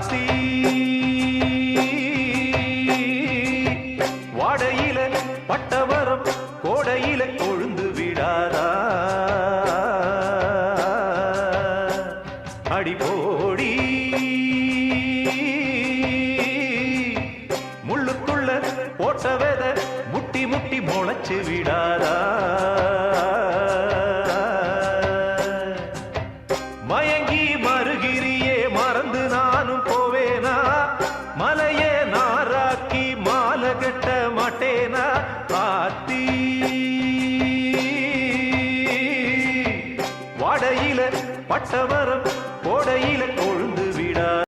சாட்சி வாடையில பட்டவரம் கோடையில கொழுந்து விடாரா அடிபோடி முள்ளுக்குள்ள போட்ட வெத முட்டி முட்டி முளைச்சு விடாரா மயங்கி மறுகிரியே மறந்து ஆக்கி மாலை கட்ட மாட்டேனா ஆத்தி வாடையில பட்டவரம் கோடையில கொழுந்து விடா.